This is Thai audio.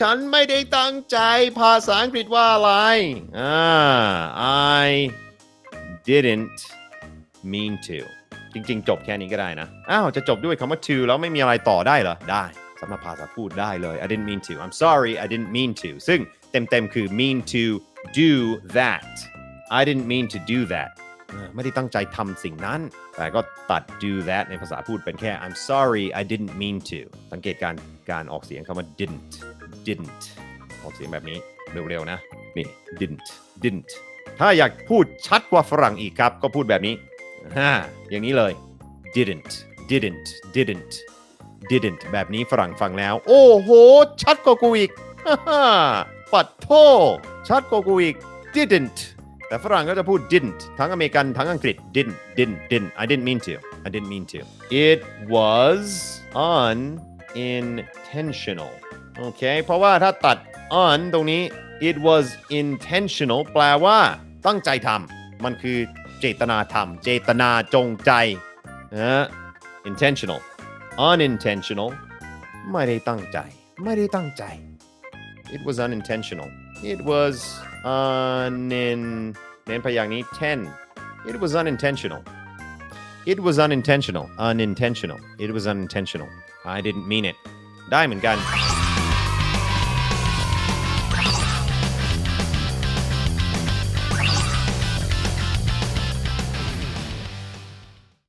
ฉันไม่ได้ตั้งใจภาษาอังกฤษว่าอะไรอ่า I didn't mean to จริง ๆ จบแค่นี้ก็ได้นะ อ้าว จะจบด้วยคำว่า to แล้วไม่มีอะไรต่อได้เหรอ ได้สำหรับภาษาพูดได้เลย I didn't mean to I'm sorry I didn't mean to ซึ่งเต็ม ๆ คือ mean to do that I didn't mean to do that ไม่ได้ตั้งใจทำสิ่งนั้น แต่ก็ตัด do that ในภาษาพูดเป็นแค่ I'm sorry I didn't mean to สังเกตการการออกเสียงคำว่า didn't didn't ออกเสียงแบบนี้เร็วๆนะ นี่ didn't didn't ถ้าอยากพูดชัดกว่าฝรั่งอีกครับ ก็พูดแบบนี้ฮ่าอย่างนี้เลย didn't didn't didn't didn't แบบนี้ฝรั่งฟังแล้ว โอ้โห ชัดกว่ากูอีกฮ่าปัดโท ชัดกว่ากูอีก didn't แต่ฝรั่งก็จะพูด didn't ทั้งอเมริกันทั้งอังกฤษ didn't didn't didn't I didn't mean to I didn't mean to it was unintentional โอเค เพราะว่าถ้าตัด on ตรงนี้ it was intentional แปลว่า ตั้งใจทำ มันคือเจตนาทำ เจตนาจงใจนะ intentional unintentional ไม่ได้ตั้งใจ ไม่ได้ตั้งใจ it was unintentional it was unin เน้นพยางค์นี้10 it was unintentional it was unintentional unintentional it was unintentional I didn't mean it ได้เหมือนกัน